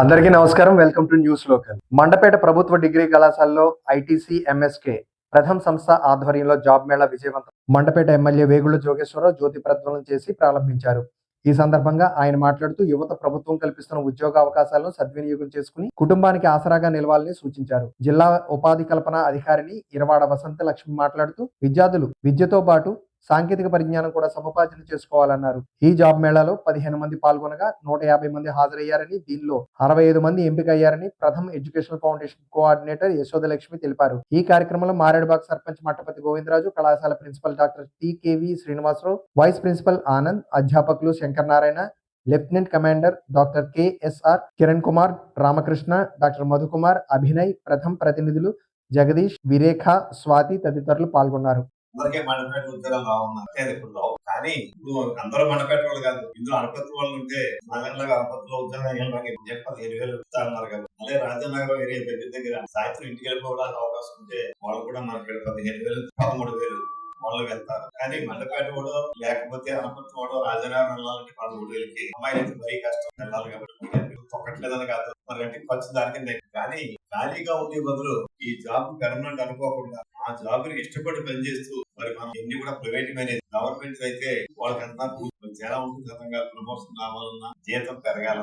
అందరికీ నమస్కారం. Welcome to news local Mandapeta ప్రభుత్వ డిగ్రీ కళాశాలలో ఐటీసీ ఎంఎస్కే ప్రథమ సంస్థ ఆధ్వర్యంలో జాబ్ మేళా విజయవంతం. మండపేట ఎమ్మెల్యే వేగుళ్ళ జోగేశ్వరరావు జ్యోతి ప్రజ్వలనం చేసి ప్రారంభించారు. ఈ సందర్భంగా ఆయన మాట్లాడుతూ యువత ప్రభుత్వం కల్పిస్తున్న ఉద్యోగ అవకాశాలను సద్వినియోగం చేసుకుని కుటుంబానికి ఆసరాగా నిలవాలని సూచించారు. జిల్లా ఉపాధి కల్పన అధికారిని ఇరవాడ వసంత లక్ష్మి మాట్లాడుతూ విద్యార్థులు విద్యతో పాటు సాంకేతిక పరిజ్ఞానం కూడా సముపార్జన చేసుకోవాలన్నారు. ఈ జాబ్ మేళాలో పదిహేను మంది పాల్గొనగా నూట యాభై మంది హాజరయ్యారని దీనిలో అరవై ఐదు మంది ఎంపిక అయ్యారని Pratham educational foundation coordinator Yashodalakshmi తెలిపారు. ఈ కార్యక్రమంలో మారేడుబాగ్ సర్పంచ్ మట్టపతి గోవిందరాజు కళాశాల principal doctor TKV Srinivasa Rao vice principal Anand అధ్యాపకులు Shankar Narayana lieutenant commander doctor KSR Kiran Kumar Ramakrishna doctor Madhukumar Abhinay Pratham ప్రతినిధులు జగదీష్ విరేఖ స్వాతి తదితరులు పాల్గొన్నారు. అందరికీ మండపేట ఉద్యోగాలు రావన్నారు అంటే ఇప్పుడు రావు. కానీ ఇప్పుడు అందరూ మండపేట వాళ్ళు కాదు. ఇందులో అనపత్తి వాళ్ళు ఉంటే నగరంలో అనపత్తిలో ఉద్యోగం చెప్పాలి ఏడు వేలు ఇస్తా అన్నారు కదా. అలాగే రాజనగరం ఏరియా దగ్గర దగ్గర సాయంత్రం ఇంటికి వెళ్ళిపోవడానికి అవకాశం ఉంటే వాళ్ళు కూడా మనకి పదిహేను వేలు పదమూడు వేలు వాళ్ళు వెళ్తారు. కానీ మండపేట కూడా లేకపోతే అనపత్తి కూడా రాజనగరం వెళ్ళాలంటే పదమూడు వేలకి అమ్మాయిలకి మరీ కష్టం. వెళ్ళాలి కాబట్టి. తొక్కట్లేదని కాదు. మరి అంటే ఖర్చు దానికి కానీ ఖాళీగా ఉండే బదులు ఈ జాబ్ పెర్మనెంట్ అనుకోకుండా ఆ జాబ్ని ఇష్టపడి పనిచేస్తూ మరి మనం ఎన్ని కూడా ప్రైవేట్ మేనేజ్ గవర్నమెంట్ అయితే వాళ్ళకంతా చాలా ఉంటుంది గతంగా ప్రమోషన్ రావాలన్నా జీతం పెరగాలన్నా.